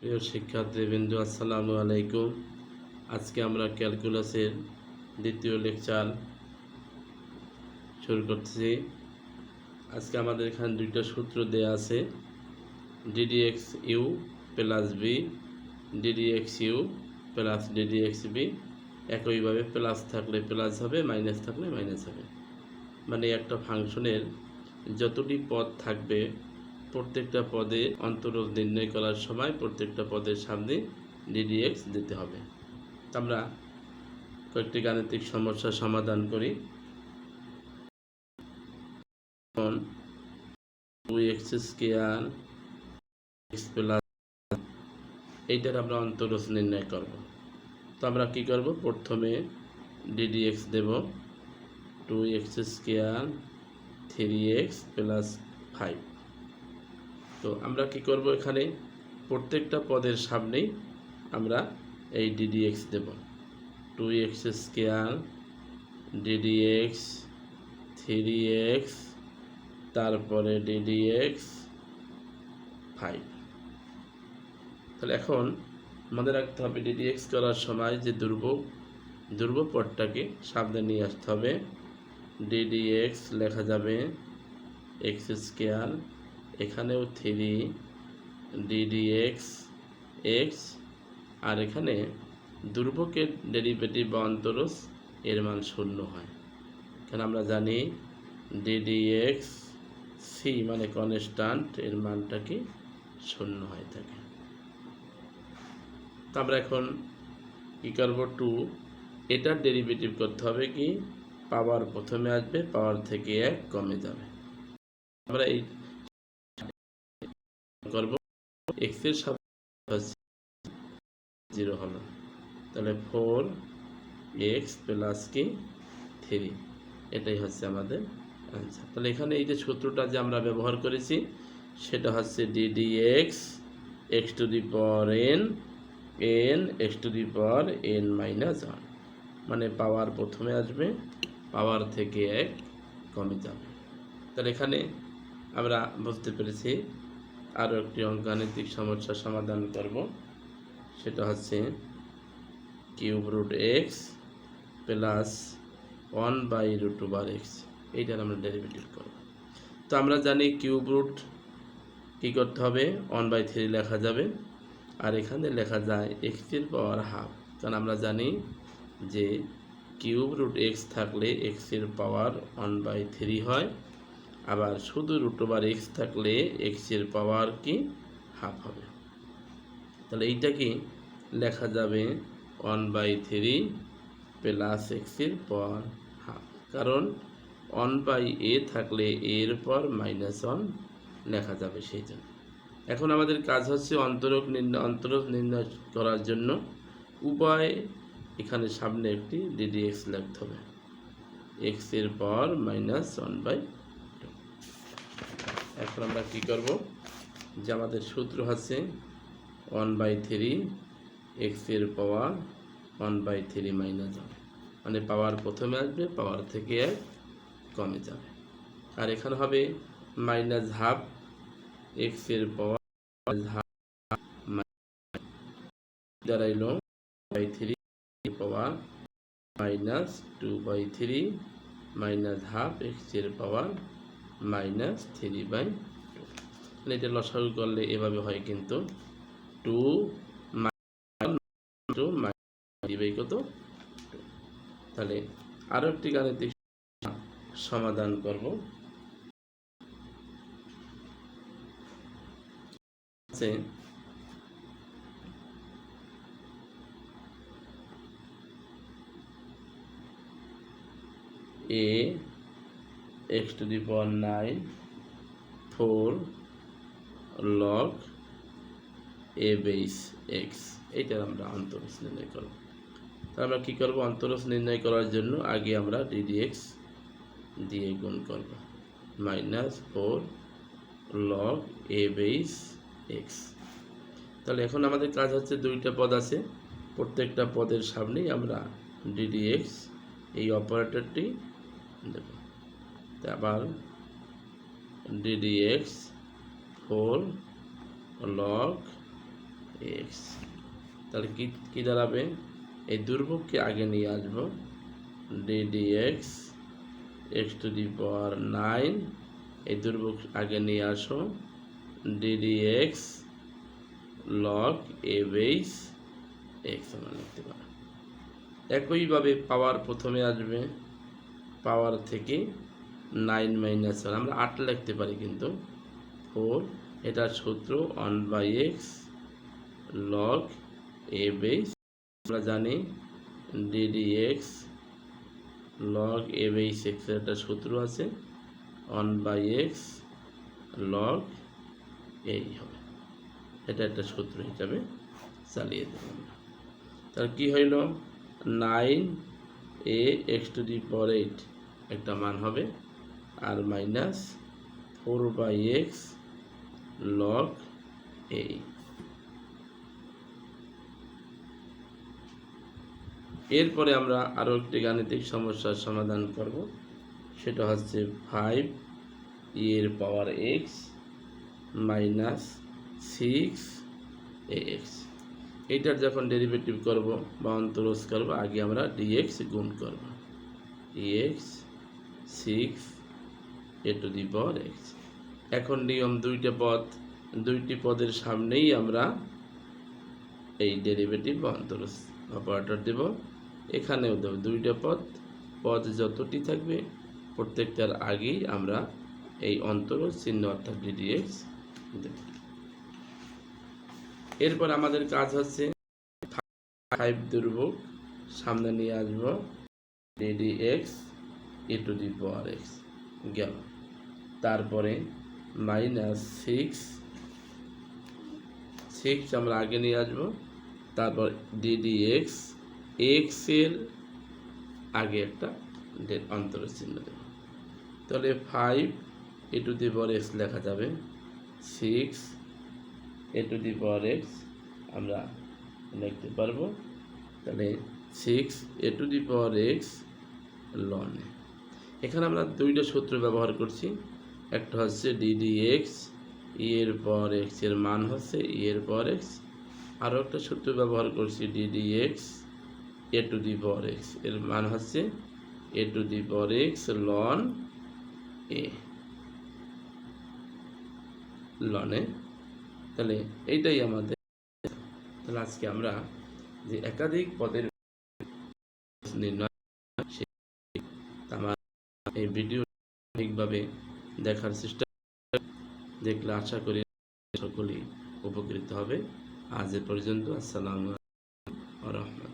প্রিয় শিক্ষার্থী শিক্ষার্থীবৃন্দ, আসসালামু আলাইকুম। আজকে আমরা ক্যালকুলাসের দ্বিতীয় লেকচার শুরু করতেছি। আজকে আমাদের এখানে দুইটা সূত্র দেয়া আছে D D X U plus V D D X U plus D D X V একইভাবে প্লাস থাকলে প্লাস হবে মাইনাস থাকলে মাইনাস হবে। মানে একটা ফাংশনের যতটি পদ থাকবে প্রত্যেকটা পদে অন্তরজ নির্ণয় করার সময় প্রত্যেকটা পদের সামনে ডিডিএক্স দিতে হবে। আমরা কয়েকটি গাণিতিক সমস্যার সমাধান করি। টু এক্স এক্স প্লাস এইটার আমরা অন্তরজ নির্ণয় করব। তো আমরা কি করব? প্রথমে ডিডিএক্স দেব two X square three X plus five. তো আমরা কি করব এখানে? প্রত্যেকটা পদের সামনেই আমরা এই ডিডিএক্স দেব। Two X square D D X three X তারপরে ডিডিএক্স ফাইভ তাহলে এখন আমাদের রাখতে হবে ডিডিএক্স করার সময় যে দুর্ব দুর্ব পদটাকে সামনে নিয়ে আসতে হবে। ডিডিএক্স লেখা যাবে এক্স স্কোয়ার এখানেও three D D X X X, আর এখানে দুর্ভোগের ডেরিভেটিভ বা অন্তরস এর মান শূন্য হয়। এখানে আমরা জানি ডিডিএক্স সি মানে কনস্ট্যান্ট, এর মানটা কি শূন্য হয়ে থাকে। তো আমরা এখন কী করব? টু, এটার ডেরিভেটিভ করতে হবে কি? পাওয়ার প্রথমে আসবে, পাওয়ার থেকে এক কমে যাবে। আমরা এই করব এক্সের সাথে জিরো হলো তাহলে ফোর এক্স প্লাস কি থ্রি এটাই হচ্ছে আমাদের অ্যান্সার তাহলে এখানে এই যে সূত্রটা যে আমরা ব্যবহার করেছি, সেটা হচ্ছে D D X X to the power N N X to the power N minus মানে পাওয়ার প্রথমে আসবে পাওয়ার থেকে এক কমে যাবে। তাহলে এখানে আমরা বুঝতে পেরেছি আরও একটি অঙ্কগাণিতিক সমস্যার সমাধান করব। সেটা হচ্ছে cube root X plus one by root two bar x এইটার আমরা ডেরিভেটিভ করব। তো আমরা জানি কিউব রুট কী করতে হবে? ওয়ান বাই থ্রি লেখা যাবে। আর এখানে লেখা যায় এক্সের পাওয়ার হাফ কারণ আমরা জানি যে কিউব রুট এক্স থাকলে এক্সের পাওয়ার ওয়ান বাই থ্রি হয়। আবার শুধু রুট ওভার এক্স থাকলে এক্সের পাওয়ার কি? হাফ হবে। তাহলে এইটা কি? লেখা যাবে ওয়ান বাই থ্রি প্লাস এক্সের পাওয়ার হাফ কারণ ওয়ান বাই এ থাকলে এর পর মাইনাস ওয়ান লেখা যাবে সেই জন্য। এখন আমাদের কাজ হচ্ছে অন্তরক নির্ণয় অন্তরক নির্ণয় করার জন্য উপায় এখানে সামনে একটি ডিডিএক্স লিখতে হবে। এক্সের পাওয়ার মাইনাস ওয়ান বাই এখন আমরা কি করব? যে আমাদের সূত্র হচ্ছে ওয়ান বাই থ্রি এক্সের power one by three minus মানে পাওয়ার প্রথমে আসবে পাওয়ার থেকে এক কমে যাবে। আর এখানে হবে মাইনাস হাফ এক্সের power by three power minus two by three minus half এক্সের power minus three by two. এটা লসাগু করলে এভাবে হয় কিন্তু টু টু বাই কত তাহলে আরও একটি গাণিতিক সমাধান করব। আছে A X to the power nine four log A base X এইটার আমরা অন্তরস নির্ণয় করব। তাহলে আমরা কী করব? অন্তরস নির্ণয় করার জন্য আগে আমরা ডিডিএক্স দিয়ে গুণ করব। Minus four log A base X তাহলে এখন আমাদের কাজ হচ্ছে দুইটা পদ আছে। প্রত্যেকটা পদের সামনেই আমরা ডিডিএক্স এই অপারেটরটি দেব। আবার ডিডিএক্স ফোর লক এক্স তাহলে কি কি দাঁড়াবে? এই দুর্ভোগকে আগে নিয়ে আসব। D D X X to the power nine এই দুর্ভোগ আগে নিয়ে আসো। D D X log A base X আমরা লিখতে পারো। একইভাবে পাওয়ার প্রথমে আসবে। পাওয়ার থেকে নাইন মাইনাস ওয়ান, আমরা আট লিখতে পারি কিন্তু। ফোর এটার সূত্র one by X log A base, আমরা জানি D D X log A base এক্সের একটা সূত্র আছে, ওয়ান বাই এক্স লগ এই হবে। এটা একটা সূত্র হিসাবে চালিয়ে দেব আমরা। তাহলে কী হইল? Nine A X to the power eight একটা মান হবে। আর minus four by X log A. এরপরে আমরা আরও একটি গাণিতিক সমস্যার সমাধান করব। সেটা হচ্ছে ফাইভ এর power X minus six X এইটার যখন ডেরিভেটিভ করব বা অন্তরজ করব, আগে আমরা ডিএক্স গুণ করব। D X six A to the power X এখন নিয়ম দুইটা পদ, দুইটি পদের সামনেই আমরা এই ডেরিভেটিভ বা অন্তরজ অপারেটর দেব। এখানেও দেব দুইটা পদ পদ যতটি থাকবে প্রত্যেকটার আগেই আমরা এই অন্তর চিহ্ন অর্থাৎ ডিডিএক্স দেব। এরপর আমাদের কাজ হচ্ছে ফাইভ দুর্ভোগ, সামনে নিয়ে আসব D D X A to the power X গেল। তারপরে মাইনাস সিক্স সিক্স আমরা আগে নিয়ে আসব, তারপর ডিডি এক্স এক্সের আগে একটা অন্তরের চিহ্ন দেব। তাহলে five A to the power X লেখা যাবে six A to the power X আমরা লিখতে পারব, তাহলে six A to the power X লনে এখানে আমরা দুইটা সূত্র ব্যবহার করছি একটা হচ্ছে ডিডি এক্স ই এর পাওয়ার এক্সের মান হচ্ছে ই এর পাওয়ার এক্স আরও একটা সূত্র ব্যবহার করছি DD x a to the power এক্সের মান হচ্ছে a to the power x loan a লনে তাহলে এইটাই আমাদের। তাহলে আজকে আমরা যে একাধিক পদের নির্ণয় আমার এই ভিডিও ঠিকভাবে দেখার চেষ্টা দেখলে আশা করি সকলেই উপকৃত হবে। আজ এ পর্যন্ত আসসালামু আলাইকুম